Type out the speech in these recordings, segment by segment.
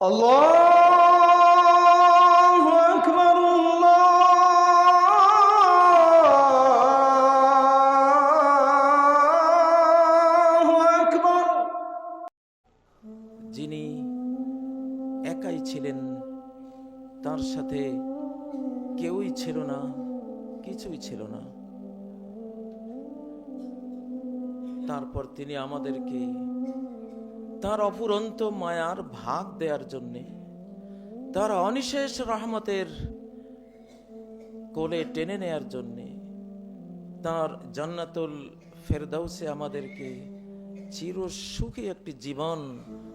الله أكبر الله أكبر যিনি একাই ছিলেন তার সাথে কেউই ছিল না কিছুই ছিল না তারপর তিনি আমাদেরকে তার অপুরন্ত মায়ার ভাগ দেওয়ার জন্যে তার অনিশেষ রহমতের কোলে টেনে নেয়ার জন্যে তার জান্নাতুল ফেরদাউসে আমাদেরকে চির সুখী একটি জীবন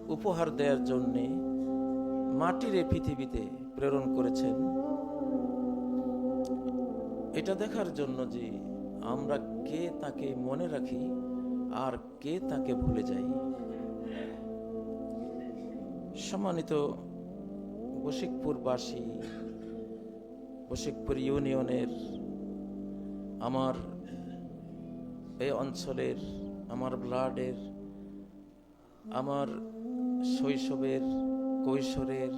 উপহার দেওয়ার জন্যে মাটির পৃথিবীতে প্রেরণ করেছেন। এটা দেখার জন্য যে আমরা কে তাকে মনে রাখি আর কে তাকে ভুলে যাই। সম্মানিত বশিকপুরবাসী বশিকপুর ইউনিয়নের আমার এই অঞ্চলের, আমার ব্লাডের, আমার শৈশবের, কৈশোরের,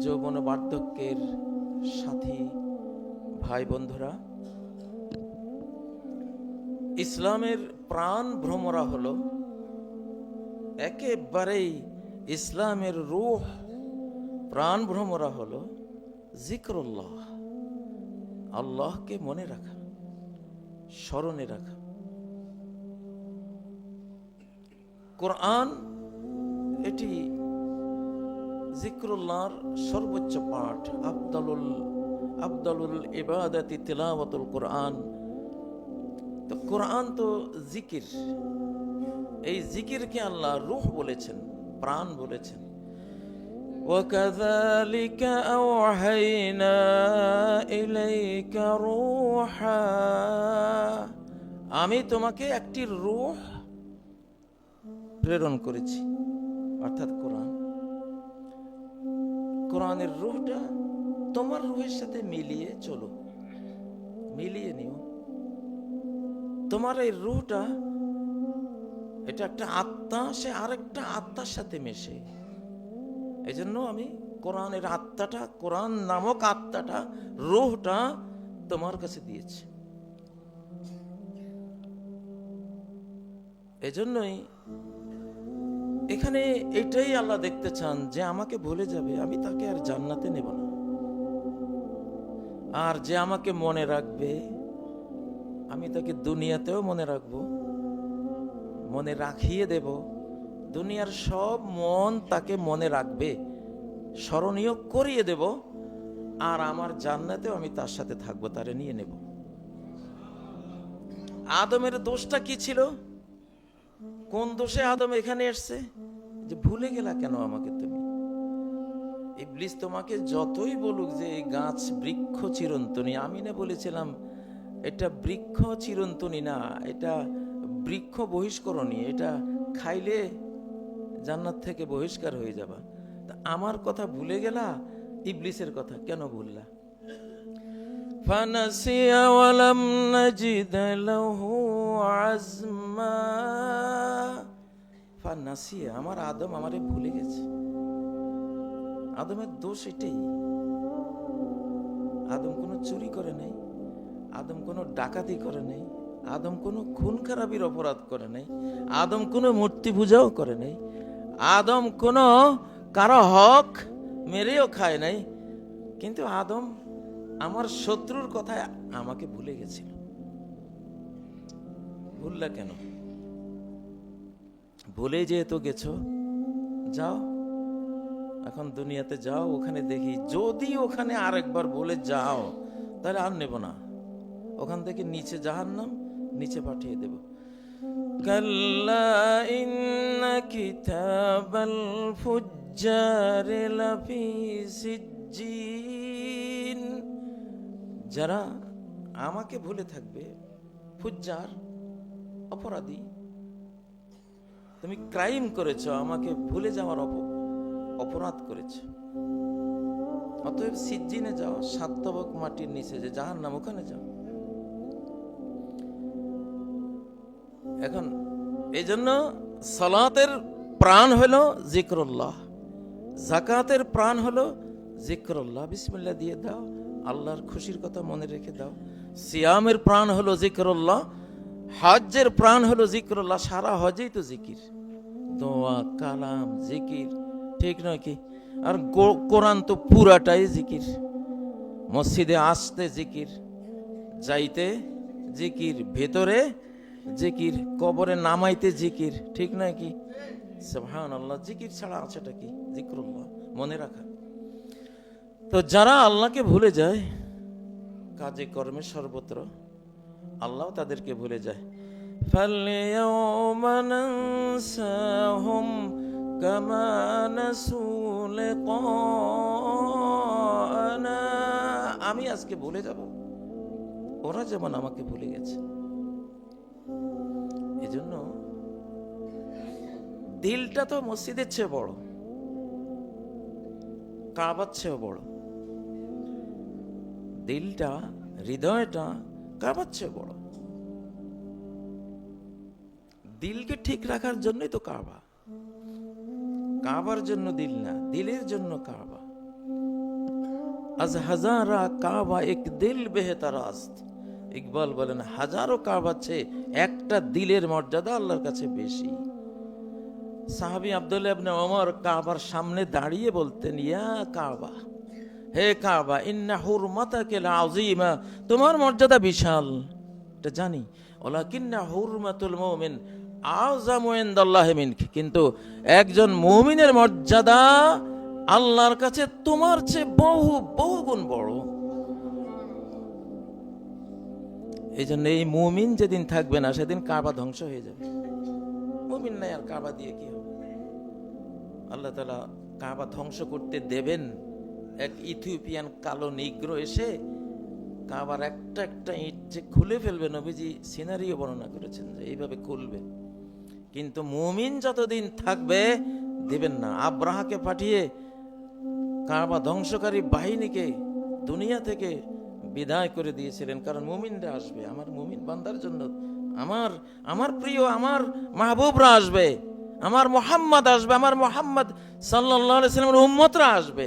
যৌবন বার্ধক্যের সাথী ভাই বন্ধুরা, ইসলামের প্রাণ ভ্রমরা হলো একেবারেই ইসলামের রূহ, প্রাণ ভ্রমরা হলো জিক্রুল্লাহ। আল্লাহকে মনে রাখা, স্মরণে রাখা। কোরআন এটি জিক্রুল্লাহর সর্বোচ্চ পাঠ আবদালুল আবদালুল ইবাদাতি তিলাওয়াতুল কোরআন। তো কোরআন তো জিকির। এই জিকিরকে আল্লাহ রুহ বলেছেন। প্রাণ বলেছেন وكذلك أوحينا إليك روحا আমি তোমাকে একটি রূহ প্রেরণ করেছি অর্থাৎ কোরআন কোরআনের রূহটা তোমার রূহের সাথে মিলিয়ে চলো মিলিয়ে নিও তোমার এই রূহটা এটা একটা আত্মা, সে আরেকটা আত্মার সাথে মেশে। এই জন্য আমি কোরআনের আত্মাটা, কোরআন নামক আত্মাটা, রোহটা তোমার কাছে দিয়েছি। এজন্যই এখানে এটাই আল্লাহ দেখতে চান যে আমাকে ভুলে যাবে, আমি তাকে আর জান্নাতে নেব না। আর যে আমাকে মনে রাখবে, আমি তাকে দুনিয়াতেও মনে রাখব। মনে রাখিয়ে দেব, দুনিয়ার সব মন তাকে মনে রাখবে, স্মরণীয় করিয়ে দেব, আর আমার জান্নাতেও আমি তার সাথে থাকব, তারে নিয়ে নেব। আদমের দোষটা কি ছিল? কোন দোষে আদম এখানে এসছে? যে ভুলে গেলা কেন আমাকে তুমি? ইবলিস তোমাকে যতই বলুক যে এই গাছ বৃক্ষ চিরন্তনী, আমি না বলেছিলাম, এটা বৃক্ষ চিরন্তনী না, এটা বৃক্ষ বহিষ্করণী এটা খাইলে জান্নাত থেকে বহিষ্কার হয়ে যাবা তা আমার কথা ভুলে গেলা ইবলিসের কথা কেন ভুললা فنسي ولم نجد له عزما ফানাসিয়া আমার আদম আমারে ভুলে গেছে আদমের দোষ এটাই আদম কোনো চুরি করে নাই আদম কোনো ডাকাতি করে নাই আদম কোনো খুন খারাপির অপরাধ করে নাই, আদম কোনো মূর্তি পূজাও করে নাই, আদম কোনো কারও হক মেরেও খায় নাই, কিন্তু আদম আমার শত্রুর কথায় আমাকে ভুলে গেছিল। ভুললা কেন? ভুলে যেহেতু গেছ, যাও, এখন দুনিয়াতে যাও, ওখানে দেখি, যদি ওখানে আরেকবার বলে যাও, তাহলে আর নেব না। ওখান থেকে নিচে জাহান্নাম নিচে পাঠিয়ে দেব। যারা আমাকে ভুলে থাকবে, ফুজ্জার অপরাধী। তুমি ক্রাইম করেছ, আমাকে ভুলে যাওয়ার অপ- অপরাধ করেছ। অতএব সিজ্জিনে যাও সাতবক মাটির নিচে যে যাহার নাম ওখানে যাও। এখন এই জন্য সালাতের প্রাণ হলো জিক্রুল্লাহ। জাকাতের প্রাণ হলো জিক্রল্লাহ। বিসমিল্লাহ দিয়ে দাও, আল্লাহর খুশির কথা মনে রেখে দাও। সিয়ামের প্রাণ হলো জিক্রল্লাহ, হজ্জের প্রাণ হলো জিক্রল্লাহ, সারা হজেই তো জিকির। দোয়া, কালাম, জিকির, ঠিক নয় কি? আর কোরআন তো পুরাটাই জিকির। মসজিদে আসতে জিকির, যাইতে জিকির, ভেতরে জিকির, কবরে নামাইতে জিকির, ঠিক না কি? সুবহান আল্লাহ জিকির ছাড়া আছেটা কি? জিক্রুল্লাহ, মনে রাখা। তো যারা আল্লাহকে ভুলে যায়, কাজে কর্মে সর্বত্র আল্লাহ তাদেরকে ভুলে যায়। আমি আজকে ভুলে যাব। ওরা যেমন আমাকে ভুলে গেছে। এজন্য দিলটা তো মসজিদের চেয়ে বড়, কাবার চেয়েও বড়। দিলটা, হৃদয়টা কাবার চেয়ে বড়। দিলকে ঠিক রাখার জন্যই তো কাবা। কাবার জন্য দিল না, দিলের জন্য কাবা। আজ হাজারা কাবা এক দিল বেহেতার আস্ত ইকবাল বলেন, হাজারো কাবা চেয়ে একটা দিলের মর্যাদা আল্লাহর কাছে বেশি। সাহাবি আব্দুল্লাহ ইবনে ওমর কাবার সামনে দাঁড়িয়ে বলতেন, ইয়া কাবা, হে কাবা, ইন্না হুরমাতাকে লাযীমা, তোমার মর্যাদা বিশাল। এটা জানি, ওলাকিন্না হুরমাতুল মুমিন মিনক, কিন্তু একজন মুমিনের মর্যাদা আল্লাহর কাছে তোমার চেয়ে বহু বহু গুণ বড়। এই জন্য এই মুমিন যেদিন থাকবে না, সেদিন কাবা ধ্বংস হয়ে যাবে। মুমিন নাই আর কাবা দিয়ে কি হবে? আল্লাহ তালা কাবা ধ্বংস করতে দেবেন। এক ইথিওপিয়ান কালো নিগ্র এসে কাবার একটা একটা ইট যে খুলে ফেলবে, নবীজি সিনারিও বর্ণনা করেছেন যে এইভাবে খুলবে। কিন্তু মুমিন যতদিন থাকবে, দেবেন না। আব্রাহাকে পাঠিয়ে কাবা ধ্বংসকারী বাহিনীকে, দুনিয়া থেকে বিদায় করে দিয়েছিলেন, কারণ মুমিনরা আসবে, আমার মুমিন বান্দার জন্য। আমার আমার প্রিয়, আমার মাহবুবরা আসবে, আমার মোহাম্মদ আসবে, আমার মোহাম্মদ সাল্লাহ সাল্লামের উম্মতরা আসবে।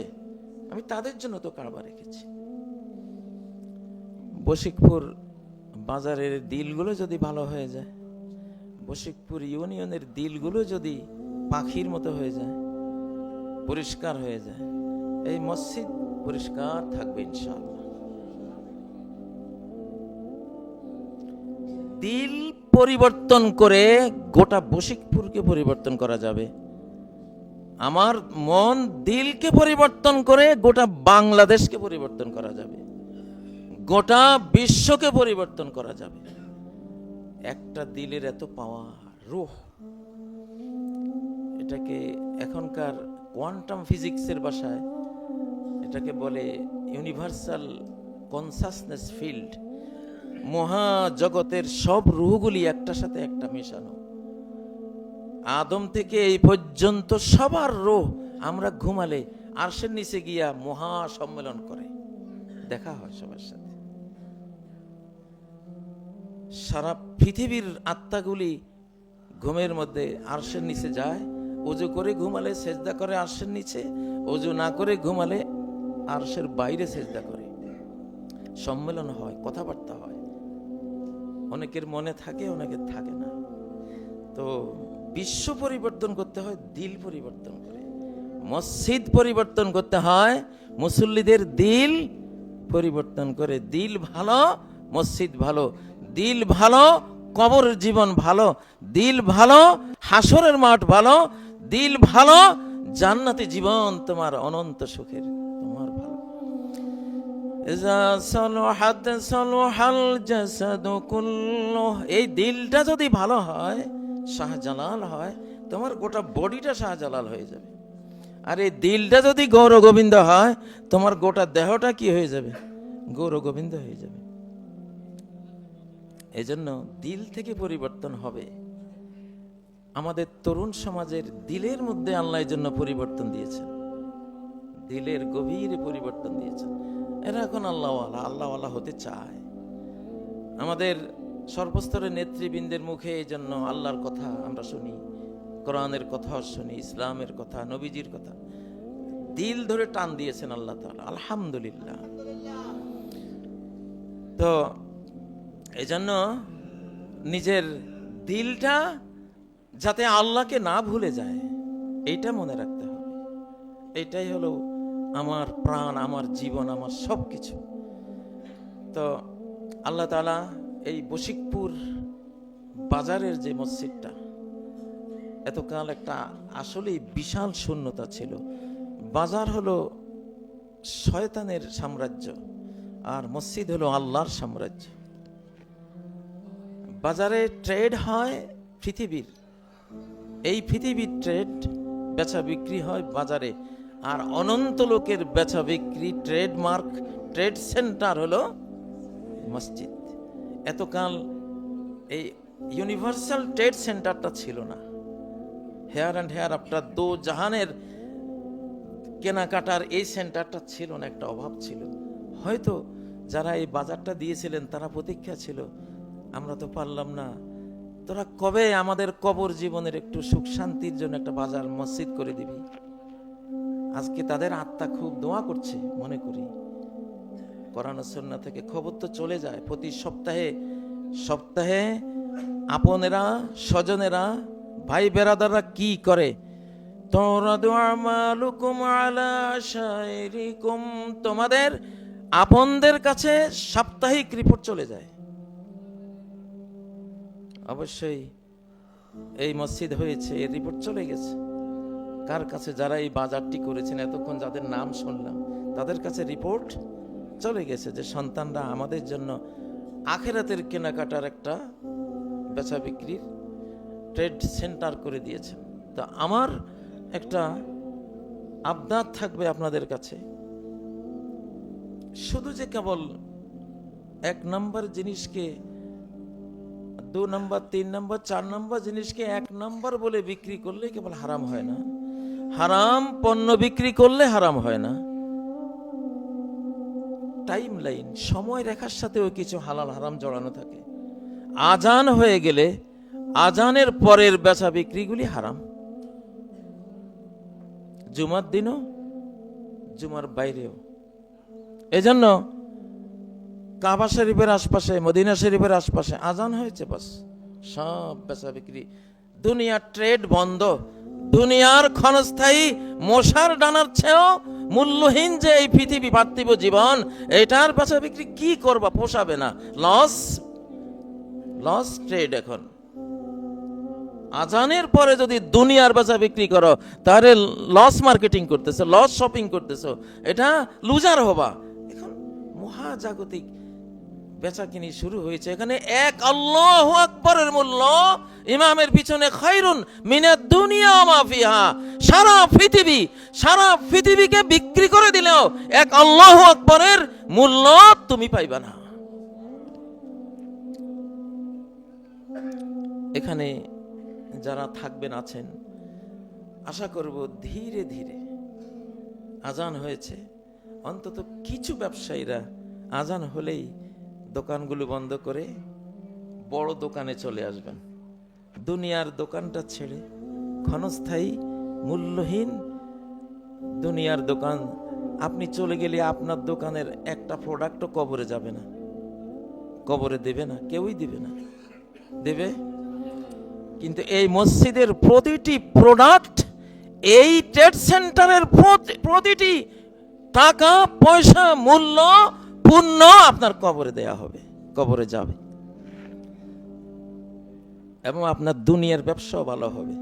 আমি তাদের জন্য তো কারবা রেখেছি। বশিকপুর বাজারের দিলগুলো যদি ভালো হয়ে যায়, বশিকপুর ইউনিয়নের দিলগুলো যদি পাখির মতো হয়ে যায়, পরিষ্কার হয়ে যায়, এই মসজিদ পরিষ্কার থাকবে ইনশাআল্লাহ। দিল পরিবর্তন করে গোটা বশিকপুরকে পরিবর্তন করা যাবে। আমার মন দিলকে পরিবর্তন করে গোটা বাংলাদেশকে পরিবর্তন করা যাবে। গোটা বিশ্বকে পরিবর্তন করা যাবে। একটা দিলের এত পাওয়া রুহ। এটাকে এখনকার কোয়ান্টাম ফিজিক্সের বাসায় এটাকে বলে ইউনিভার্সাল কনসাসনেস ফিল্ড। মহাজগতের সব রুহগুলি একটার সাথে একটা মেশানো। আদম থেকে এই পর্যন্ত সবার রোহ আমরা ঘুমালে আরশের নিচে গিয়া মহা সম্মেলন করে। দেখা হয় সবার সাথে। সারা পৃথিবীর আত্মাগুলি ঘুমের মধ্যে আরশের নিচে যায়। অজু করে ঘুমালে সেজদা করে আরশের নিচে, অজু না করে ঘুমালে আরশের বাইরে সেজদা করে। সম্মেলন হয়, কথাবার্তা হয়। অনেকের মনে থাকে, অনেকের থাকে না। তো বিশ্ব পরিবর্তন করতে হয়, দিল পরিবর্তন করে। মসজিদ পরিবর্তন করতে হয়, মুসল্লিদের দিল পরিবর্তন করে। দিল ভালো, মসজিদ ভালো। দিল ভালো, কবর জীবন ভালো। দিল ভালো, হাসরের মাঠ ভালো। দিল ভালো, জান্নাতি জীবন তোমার অনন্ত সুখের। এই দিলটা যদি ভালো হয়, শাহজালাল হয়, তোমার গোটা বডিটা শাহজালাল হয়ে যাবে। আর এই দিলটা যদি গৌর গোবিন্দ হয়, তোমার গোটা দেহটা কি হয়ে যাবে? গৌর গোবিন্দ হয়ে যাবে। এজন্য দিল থেকে পরিবর্তন হবে। আমাদের তরুণ সমাজের দিলের মধ্যে আল্লাহ জন্য পরিবর্তন দিয়েছেন। দিলের গভীরে পরিবর্তন দিয়েছেন। এরা এখন আল্লাহওয়ালা আল্লাহওয়ালা হতে চায়। আমাদের সর্বস্তরের নেতৃবৃন্দের মুখে এই জন্য আল্লাহর কথা আমরা শুনি, কোরআনের কথা শুনি, ইসলামের কথা, নবীজির কথা। দিল ধরে টান দিয়েছেন আল্লাহ তাআলা, আলহামদুলিল্লাহ। তো এই জন্য নিজের দিলটা যাতে আল্লাহকে না ভুলে যায়, এইটা মনে রাখতে হবে। এটাই হলো আমার প্রাণ, আমার জীবন, আমার সব কিছু তো আল্লাহ তাআলা এই বশিকপুর বাজারের যে মসজিদটা, এতকাল একটা আসলেই বিশাল শূন্যতা ছিল। বাজার হলো শয়তানের সাম্রাজ্য আর মসজিদ হলো আল্লাহর সাম্রাজ্য। বাজারে ট্রেড হয় পৃথিবীর। এই পৃথিবীর ট্রেড বেচা বিক্রি হয় বাজারে। আর অনন্ত লোকের বেচা বিক্রি ট্রেডমার্ক ট্রেড সেন্টার হলো মসজিদ। এতকাল এই ইউনিভার্সাল ট্রেড সেন্টারটা ছিল না। হেয়ার অ্যান্ড হেয়ার আফটার দো জাহানের কেনাকাটার এই সেন্টারটা ছিল না, একটা অভাব ছিল। হয়তো যারা এই বাজারটা দিয়েছিলেন, তারা প্রতীক্ষা ছিল, আমরা তো পারলাম না। তোরা কবে আমাদের কবর জীবনের একটু সুখ শান্তির জন্য একটা বাজার, মসজিদ করে দিবি? আজকে তাদের আত্মা খুব দোয়া করছে, মনে করি। করানো সন্না থেকে খবর তো চলে যায়, প্রতি সপ্তাহে সপ্তাহে আপনেরা, স্বজনেরা ভাই বেরাদাররা কি করে? তোমাদের আপনদের কাছে সাপ্তাহিক রিপোর্ট চলে যায়। অবশ্যই এই মসজিদ হয়েছে এর রিপোর্ট চলে গেছে। কার কাছে যারা এই বাজারটি করেছেন, এতক্ষণ যাদের নাম শুনলাম, তাদের কাছে রিপোর্ট চলে গেছে যে সন্তানরা আমাদের জন্য আখেরাতের কেনাকাটার একটা বেচা বিক্রির ট্রেড সেন্টার করে দিয়েছেন তা আমার একটা আবদার থাকবে আপনাদের কাছে। শুধু যে কেবল এক নম্বর জিনিসকে, দু নম্বর, তিন নম্বর, চার নম্বর জিনিসকে এক নম্বর বলে বিক্রি করলে কেবল হারাম হয় না। হারাম পণ্য বিক্রি করলে হারাম হয় না। টাইম লাইন সময় রেখার সাথেও কিছু হালাল হারাম জড়ানো থাকে। আজান হয়ে গেলে আজানের পরের বেচা বিক্রিগুলি হারাম। জুমার দিনও, জুমার বাইরেও। এজন্য কাবা শরীফের আশপাশে, মদিনা শরীফের আশপাশে আজান হয়েছে বাস। সব বেচা বিক্রি। দুনিয়ার ট্রেড বন্ধ। দুনিয়ার ক্ষণস্থায়ী মশার ডানার চেয়েও মূল্যহীন যে এই পৃথিবী পার্থিব জীবন, এটার বেচা বিক্রি কি করবা? পোষাবে না। লস লস ট্রেড এখন। আজানের পরে যদি দুনিয়ার বেচা বিক্রি করো, তাহলে লস মার্কেটিং করতেছো লস শপিং করতেছো। এটা লুজার হবা। এখন মহাজাগতিক বেচা কিনি শুরু হয়েছে। এখানে এক আল্লাহ আকবরের মূল্য, ইমামের পিছনে খাইরুন মিনে দুনিয়া মাফিহা সারা পৃথিবী, সারা পৃথিবীকে বিক্রি করে দিলেও এক আল্লাহ আকবরের মূল্য তুমি পাইবা না। এখানে যারা থাকবেন আছেন, আশা করব ধীরে ধীরে আজান হয়েছে। অন্তত কিছু ব্যবসায়ীরা আজান হলেই দোকানগুলো বন্ধ করে বড় দোকানে চলে আসবেন। দুনিয়ার দোকানটা ছেড়ে ক্ষণস্থায়ী, মূল্যহীন দুনিয়ার দোকান। আপনি চলে গেলে আপনার দোকানের একটা প্রোডাক্টও কবরে যাবে না। কবরে দেবে না, কেউই দেবে না। দেবে? কিন্তু এই মসজিদের প্রতিটি প্রোডাক্ট, এই ট্রেড সেন্টারের প্রতি- প্রতিটি টাকা, পয়সা, মূল্য পূর্ণ আপনার কবরে দেয়া হবে, কবরে যাবে। এবং আপনার দুনিয়ার ব্যবসাও ভালো হবে।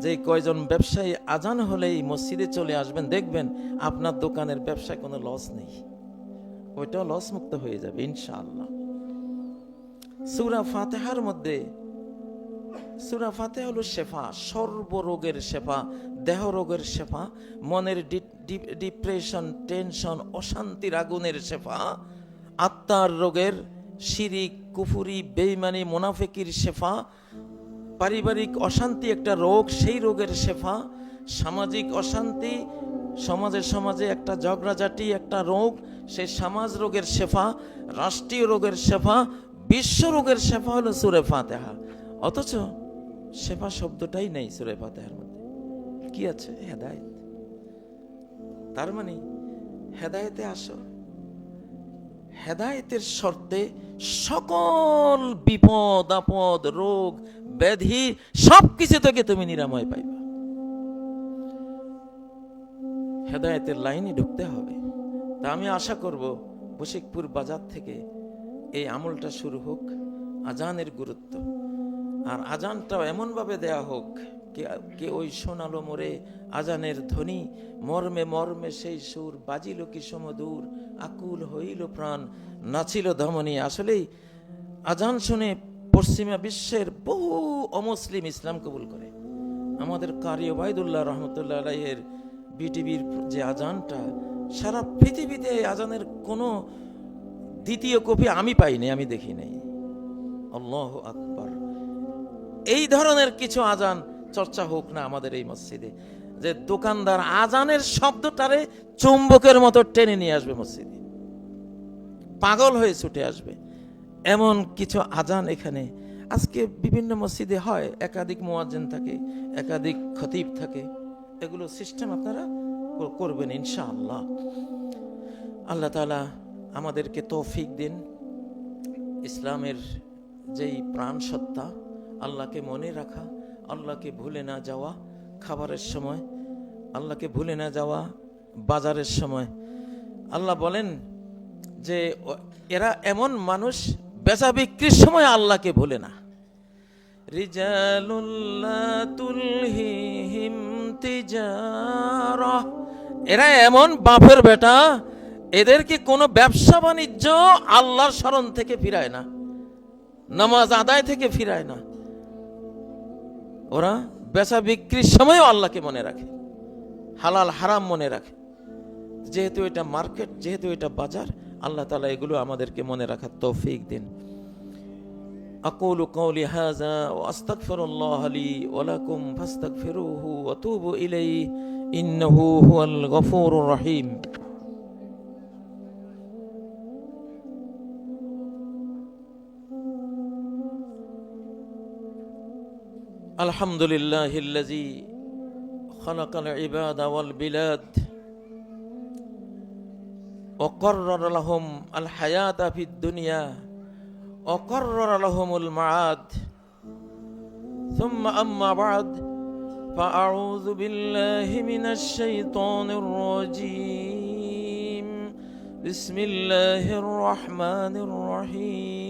যে কয়জন ব্যবসায়ী আজান হলেই মসজিদে চলে আসবেন, দেখবেন আপনার দোকানের ব্যবসায় কোনো লস নেই। ওইটাও লস মুক্ত হয়ে যাবে, ইনশাআল্লাহ। সুরা ফাতেহার মধ্যে, সুরা ফাতে হলো শেফা, সর্বরোগের শেফা দেহ রোগের শেফা, মনের ডিপ্রেশন, টেনশন, অশান্তির আগুনের শেফা, আত্মার রোগের শিরিক কুফুরি, বেইমানি, মোনাফেকির শেফা, পারিবারিক অশান্তি একটা রোগ, সেই রোগের শেফা, সামাজিক অশান্তি, সমাজে সমাজে একটা ঝগড়াঝাটি, একটা রোগ, সেই সমাজ রোগের শেফা, রাষ্ট্রীয় রোগের শেফা, বিশ্ব রোগের শেফা হলো সুরে ফাতেহা। অথচ শেফা শব্দটাই নেই সুরে ফাতেহার মধ্যে। কি আছে? হেদায়ত। তার মানে হেদায়েতে আসো। হেদায়েতের শর্তে সকল বিপদ, আপদ, রোগ, ব্যাধি সব কিছু থেকে তুমি নিরাময় পাইবা। হেদায়েতের লাইনে ঢুকতে হবে। তা আমি আশা করব বশিকপুর বাজার থেকে এই আমলটা শুরু হোক, আজানের গুরুত্ব। আর আজানটাও এমনভাবে দেয়া হোক কে কে ওই সোনালো মোরে আজানের ধ্বনি? মর্মে মর্মে সেই সুর বাজিল কি সমদূর আকুল হইল প্রাণ, নাচিল ধমনী। আসলেই আজান শুনে পশ্চিমা বিশ্বের বহু অমুসলিম ইসলাম কবুল করে। আমাদের কারি ওবায়দুল্লাহ রহমতুল্লাহ আলাইয়ের বিটিভির যে আজানটা, সারা পৃথিবীতে আজানের কোনো দ্বিতীয় কপি আমি পাইনি, আমি দেখি নাই। আল্লাহ আকবর। এই ধরনের কিছু আজান চর্চা হোক না আমাদের এই মসজিদে, যে দোকানদার আজানের শব্দটারে চুম্বকের মতো টেনে নিয়ে আসবে মসজিদে। পাগল হয়ে ছুটে আসবে। এমন কিছু আজান এখানে, আজকে বিভিন্ন মসজিদে হয়, একাধিক মোয়াজ্জেন থাকে, একাধিক খতিব থাকে। এগুলো সিস্টেম আপনারা করবেন ইনশাআল্লাহ। আল্লাহ তাআলা আমাদেরকে তৌফিক দিন। ইসলামের যেই প্রাণ সত্তা আল্লাহকে মনে রাখা আল্লাহকে ভুলে না যাওয়া খাবারের সময়, আল্লাহকে ভুলে না যাওয়া বাজারের সময়। আল্লাহ বলেন যে, এরা এমন মানুষ বেচা বিক্রির সময় আল্লাহকে ভুলে না। এরা এমন বাপের বেটা এদেরকে কোনো ব্যবসা বাণিজ্য আল্লাহর স্মরণ থেকে ফিরায় না? নামাজ আদায় থেকে ফিরায় না? ওরা বেচা বিক্রির সময়ও আল্লাহকে মনে রাখে হালাল হারাম মনে রাখে যেহেতু এটা মার্কেট যেহেতু এটা বাজার আল্লাহ তালা এগুলো আমাদেরকে মনে রাখার তৌফিক দিন أقول قولي هذا وأستغفر الله لي ولكم فاستغفروه وتوبوا إليه إنه هو الغفور الرحيم الحمد لله الذي خلق العباد والبلاد وقرر لهم الحياة في الدنيا وقرر لهم المعاد. ثم أما بعد فأعوذ بالله من الشيطان الرجيم. بسم الله الرحمن الرحيم.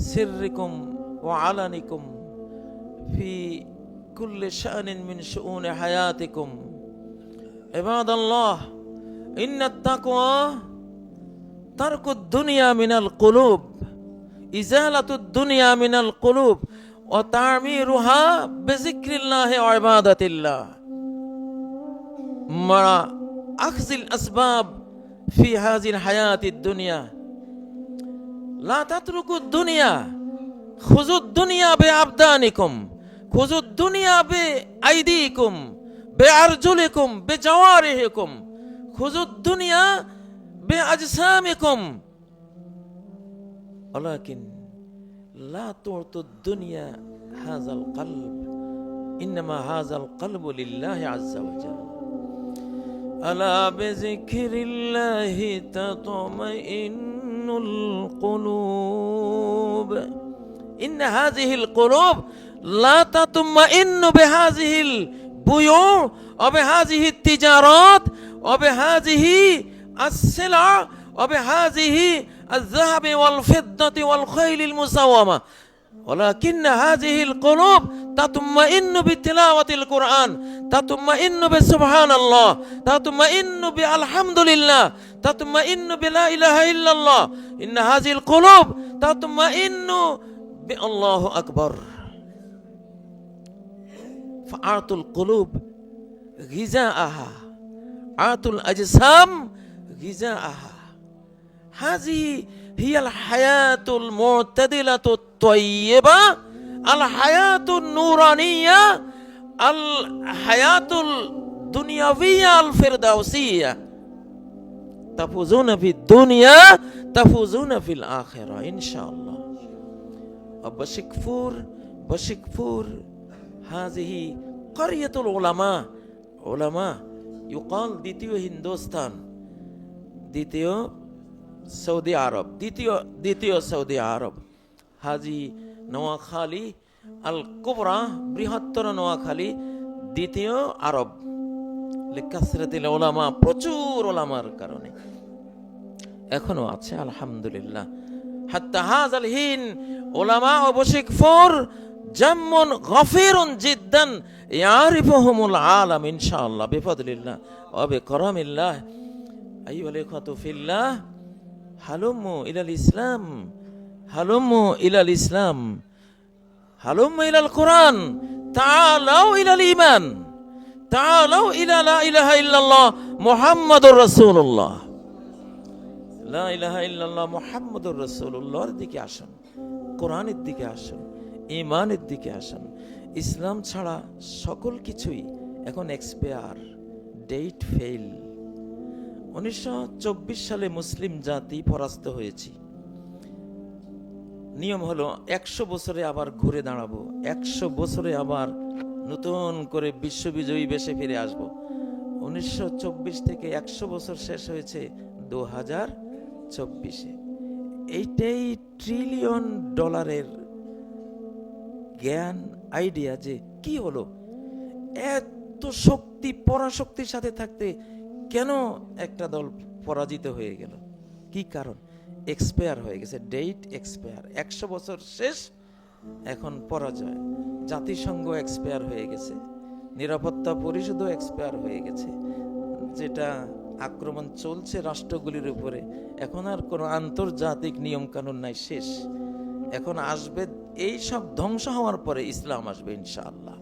سركم وعلنكم في كل شأن من شؤون حياتكم. عباد الله إن التقوى ترك الدنيا من القلوب إزالة الدنيا من القلوب وتعميرها بذكر الله وعبادة الله. مع أخذ الأسباب في هذه الحياة الدنيا লাতাতরুকু দুনিয়া খুজুদ দুনিয়া বে আবদানিকুম খুজুদ দুনিয়া বে আইদিকুম, বে আরজুলিকুম, বে জওয়ারিহিকুম খুজুদ দুনিয়া বে আজসামিকুম। ওলাকিন লা তুতু দুনিয়া হাযাল কলব ইনমা হাযাল কলব লিল্লাহি আজ্জা ওয়া জাল। আলা বিযিকরিল্লাহি তাতমাইন القلوب. إن هذه القلوب لا تطمئن بهذه البيوع وبهذه التجارات وبهذه السلع وبهذه الذهب والفضة والخيل المسومة. ولكن هذه القلوب تطمئن بتلاوة القرآن تطمئن بسبحان الله تطمئن بالحمد لله تطمئن بلا إله إلا الله إن هذه القلوب تطمئن بالله أكبر فأعطوا القلوب غذاءها أعطوا الأجسام غذاءها هذه هي الحياة المعتدلة الطيبة الحياة النورانية الحياة الدنيوية الفردوسية تفوزون في الدنيا تفوزون في الآخرة إن شاء الله وبشكفور بشكفور هذه قرية العلماء علماء يقال দ্বিতীয় হিন্দুস্তান দ্বিতীয় সৌদি আরব, দ্বিতীয় দ্বিতীয় সৌদি আরব। হাজি নোয়াখালী আল কুবরা বৃহত্তর নোয়াখালী, দ্বিতীয় আরব। লেকাসরাতিল ওলামা প্রচুর ওলামার কারণে। এখনও আছে, আলহামদুলিল্লাহ। হাত্তা হাজাল হিন ওলামা ও বশিকফুর জাম্মুন গফিরুন জিদ্দান, ইয়ারিফুহুমুল আলাম, ইনশাআল্লাহ, বিফদলিল্লাহ ওয়া বিকরামিল্লাহ আইয়ুহাল ইখওয়াতু ফিল্লাহ হালুমু ইলাল ইসলাম হালুমু ইলাল ইসলাম হালুমু ইলাল কোরআন তাআলাউ ইলাল ঈমান তাআলাউ ইলা লা ইলাহা ইল্লাল্লাহ মুহাম্মাদুর রাসূলুল্লাহ লা ইলাহা ইল্লাল্লাহ মুহাম্মাদুর রাসূলুল্লাহর দিকে আসুন, কোরআনের দিকে আসুন ইমানের দিকে আসুন। ইসলাম ছাড়া সকল কিছুই এখন এক্সপায়ার ডেট ফেল উনিশশো চব্বিশ সালে মুসলিম জাতি পরাস্ত হয়েছি। নিয়ম হলো একশো বছরে আবার ঘুরে দাঁড়াবো, একশো বছরে আবার নতুন করে বিশ্ববিজয়ী বেশে ফিরে আসব। উনিশশো চব্বিশ থেকে একশো বছর শেষ হয়েছে দু হাজার চব্বিশে। এইটাই ট্রিলিয়ন ডলারের জ্ঞান আইডিয়া যে কি হলো? এত শক্তি, পরাশক্তির সাথে থাকতে কেন একটা দল পরাজিত হয়ে গেল? কি কারণ? এক্সপায়ার হয়ে গেছে ডেট এক্সপায়ার একশো বছর শেষ, এখন পরাজয়। জাতিসংঘ এক্সপায়ার হয়ে গেছে, নিরাপত্তা পরিষদও এক্সপায়ার হয়ে গেছে, যেটা আক্রমণ চলছে রাষ্ট্রগুলির উপরে। এখন আর কোনো আন্তর্জাতিক নিয়মকানুন নাই, শেষ। এখন আসবে, এই সব ধ্বংস হওয়ার পরে ইসলাম আসবে, ইনশাআল্লাহ।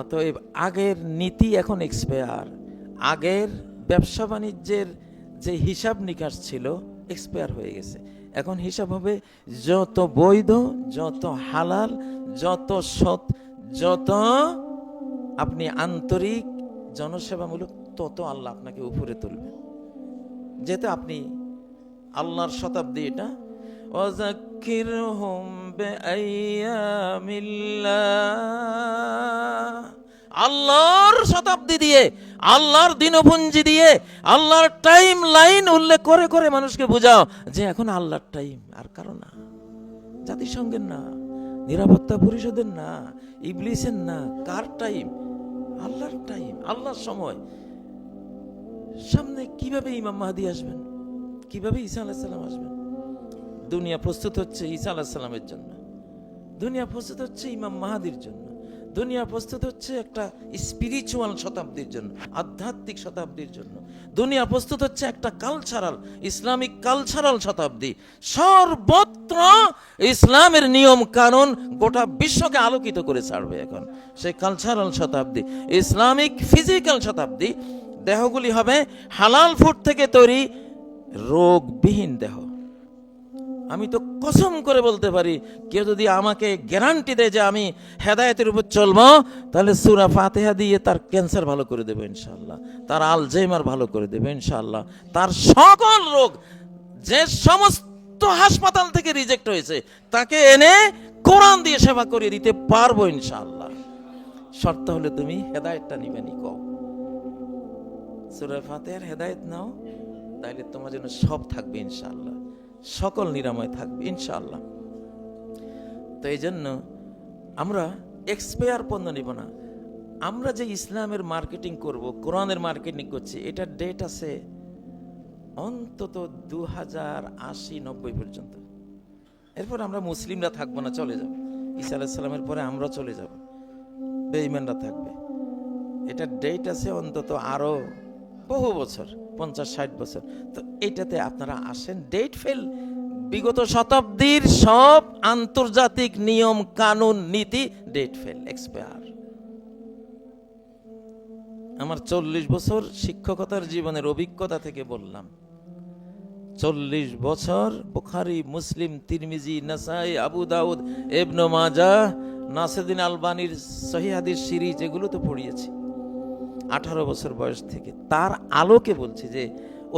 অতএব আগের নীতি এখন এক্সপায়ার আগের ব্যবসা বাণিজ্যের যে হিসাব নিকাশ ছিল এক্সপায়ার হয়ে গেছে। এখন হিসাব হবে যত বৈধ, যত হালাল, যত সৎ, যত আপনি আন্তরিক জনসেবামূলক, তত আল্লাহ আপনাকে উপরে তুলবেন যেহেতু আপনি আল্লাহর শতাব্দী এটা। অজাকির হোম আল্লাহর শতাব্দী দিয়ে, আল্লাহর দিনপুঞ্জি দিয়ে, আল্লাহর টাইম লাইন উল্লেখ করে করে মানুষকে বোঝাও যে এখন আল্লাহর টাইম, আর কারও না। জাতিসংঘের না, নিরাপত্তা পরিষদের না, ইবলিসের না, কার টাইম? আল্লাহর টাইম, আল্লাহর সময়। সামনে কীভাবে ইমাম মাহাদি আসবেন? কীভাবে ঈসা আলাহিসাল্লাম আসবেন? দুনিয়া প্রস্তুত হচ্ছে ঈসা আলাহিসাল্লামের জন্য। দুনিয়া প্রস্তুত হচ্ছে ইমাম মাহাদির জন্য। দুনিয়া প্রস্তুত হচ্ছে একটা স্পিরিচুয়াল শতাব্দীর জন্য, আধ্যাত্মিক শতাব্দীর জন্য। দুনিয়া প্রস্তুত হচ্ছে একটা কালচারাল ইসলামিক কালচারাল শতাব্দী। সর্বত্র ইসলামের নিয়ম কানুন গোটা বিশ্বকে আলোকিত করে ছাড়বে এখন। সেই কালচারাল শতাব্দী, ইসলামিক ফিজিক্যাল শতাব্দী, দেহগুলি হবে হালাল ফুড থেকে তৈরি রোগবিহীন দেহ। আমি তো কসম করে বলতে পারি, কেউ যদি আমাকে গ্যারান্টি দেয় যে আমি হেদায়েতের উপর চলবো, তাহলে সুরা ফাতেহা দিয়ে তার ক্যান্সার ভালো করে দেবে ইনশাল্লাহ তার আলজেমার ভালো করে দেবে ইনশাল্লাহ তার সকল রোগ যে সমস্ত হাসপাতাল থেকে রিজেক্ট হয়েছে, তাকে এনে কোরআন দিয়ে সেবা করিয়ে দিতে পারব ইনশাল্লাহ শর্ত হলে তুমি হেদায়েতটা নিবে নি, কও। সুরা ফাতেহার হেদায়েত নাও, তাইলে তোমার জন্য সব থাকবে ইনশাল্লাহ সকল নিরাময় থাকবে, ইনশাআল্লাহ। তো এই জন্য আমরা এক্সপায়ার পণ্য নিব না। আমরা যে ইসলামের মার্কেটিং করব, কোরআনের মার্কেটিং করছি, এটার ডেট আছে অন্তত দু হাজার আশি নব্বই পর্যন্ত। এরপর আমরা মুসলিমরা থাকব না, চলে যাব। ঈসা আলাইসাল্লামের পরে আমরা চলে যাব। বেইমানরা থাকবে। এটার ডেট আছে অন্তত আরও বহু বছর, পঞ্চাশ, ষাট বছর। তো এটাতে আপনারা আসেন ডেট ফেল বিগত শতাব্দীর সব আন্তর্জাতিক নিয়ম, কানুন, নীতি ডেট ফেল এক্সপায়ার আমার চল্লিশ বছর শিক্ষকতার জীবনের অভিজ্ঞতা থেকে বললাম। চল্লিশ বছর বুখারি, মুসলিম, তিরমিজি, নাসাই, আবু দাউদ এবনো মাজা নাসেদিন আলবানির সহিহাদিস সিরিজ, এগুলো তো পড়িয়েছি। আঠারো বছর বয়স থেকে তার আলোকে বলছি যে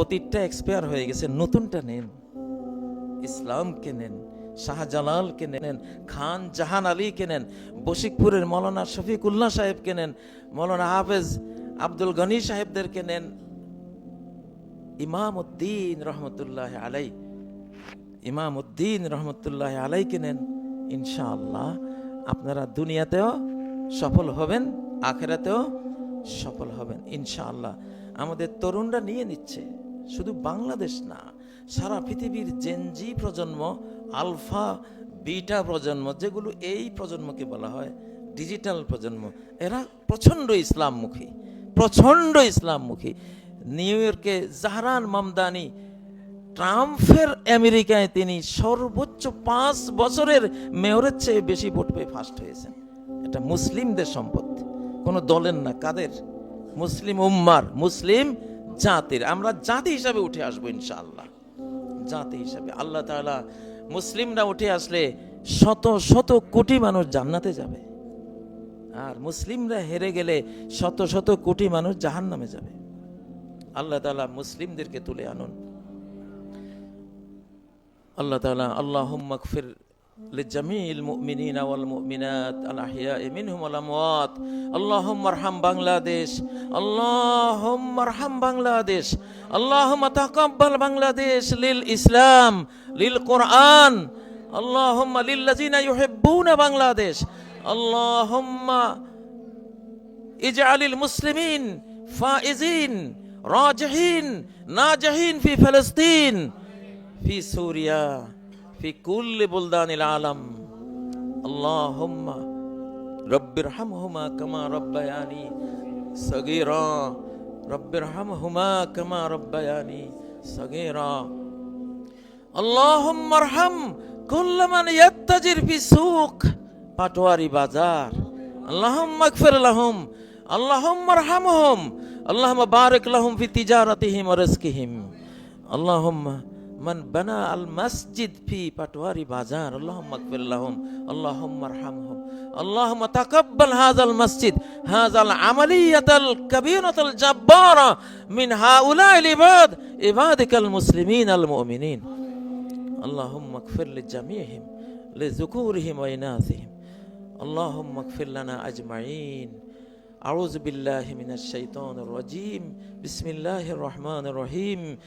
অতীতটা এক্সপায়ার হয়ে গেছে, নতুনটা নেন। ইসলামকে নেন, শাহজালালকে নেন, খান জাহান আলীকে নেন, বশিকপুরের মৌলানা শফিকুল্লাহ সাহেবকে নেন, মৌলানা হাফেজ আব্দুল গনি সাহেবদেরকে নেন। ইমাম উদ্দিন রহমতুল্লাহ আলাই ইমাম উদ্দিন রহমতুল্লাহ আলাইকে নেন। ইনশাআল্লাহ আপনারা দুনিয়াতেও সফল হবেন, আখেরাতেও সফল হবেন, ইনশাআল্লাহ। আমাদের তরুণরা নিয়ে নিচ্ছে। শুধু বাংলাদেশ না, সারা পৃথিবীর জেনজি প্রজন্ম, আলফা, বিটা প্রজন্ম, যেগুলো এই প্রজন্মকে বলা হয়, ডিজিটাল প্রজন্ম, এরা প্রচণ্ড ইসলামমুখী প্রচণ্ড ইসলামমুখী। নিউ ইয়র্কে জাহরান মামদানি, ট্রাম্পের আমেরিকায় তিনি সর্বোচ্চ পাঁচ বছরের মেয়রের চেয়ে বেশি ভোট পেয়ে ফার্স্ট হয়েছেন। এটা মুসলিমদের সম্পত্তি। কোনো দলের না, কাদের? মুসলিম উম্মার, মুসলিম জাতির। আমরা জাতি হিসাবে উঠে আসব ইনশাআল্লাহ। জাতি হিসাবে। আল্লাহ তাআলা মুসলিমরা উঠে আসলে শত শত কোটি মানুষ জান্নাতে যাবে। আর মুসলিমরা হেরে গেলে শত শত কোটি মানুষ জাহান্নামে যাবে। আল্লাহ তাআলা মুসলিমদেরকে তুলে আনুন। আল্লাহ তাআলা, আল্লাহুম্মা গফির لجميع المؤمنين والمؤمنات الأحياء منهم والأموات اللهم ارحم بنغلاديش اللهم ارحم بنغلاديش اللهم تقبل بنغلاديش للإسلام للقرآن اللهم للذين يحبون بنغلاديش اللهم اجعل المسلمين فائزين راجحين ناجحين في فلسطين في سوريا في كل بلدان العالم اللهم رب ارحمهما كما ربياني صغيرا رب ارحمهما كما ربياني صغيرا اللهم ارحم كل من يتجر في سوق পাটোয়ারি বাজার اللهم اغفر لهم اللهم ارحمهم اللهم بارك لهم في تجارتهم ورزقهم اللهم من بنى المسجد في پٹواری بازار اللهم اغفر لهم اللهم ارحمهم اللهم تقبل هذا المسجد هذا العملية الكبيرة الجبارة من هؤلاء العباد عبادك المسلمين المؤمنين. اللهم اغفر لجميعهم لذكورهم وإناثهم. اللهم اغفر لنا أجمعين. أعوذ بالله من الشيطان الرجيم. بسم الله الرحمن الرحيم.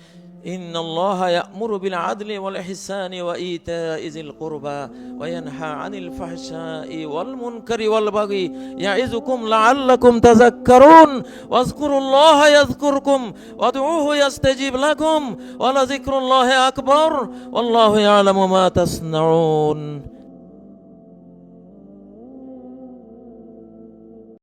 إن الله يأمر بالعدل والإحسان وإيتاء ذي القربى وينهى عن الفحشاء والمنكر والبغي يعظكم لعلكم تذكرون. واذكروا الله يذكركم وادعوه يستجيب لكم ولذكر الله أكبر والله يعلم ما تصنعون.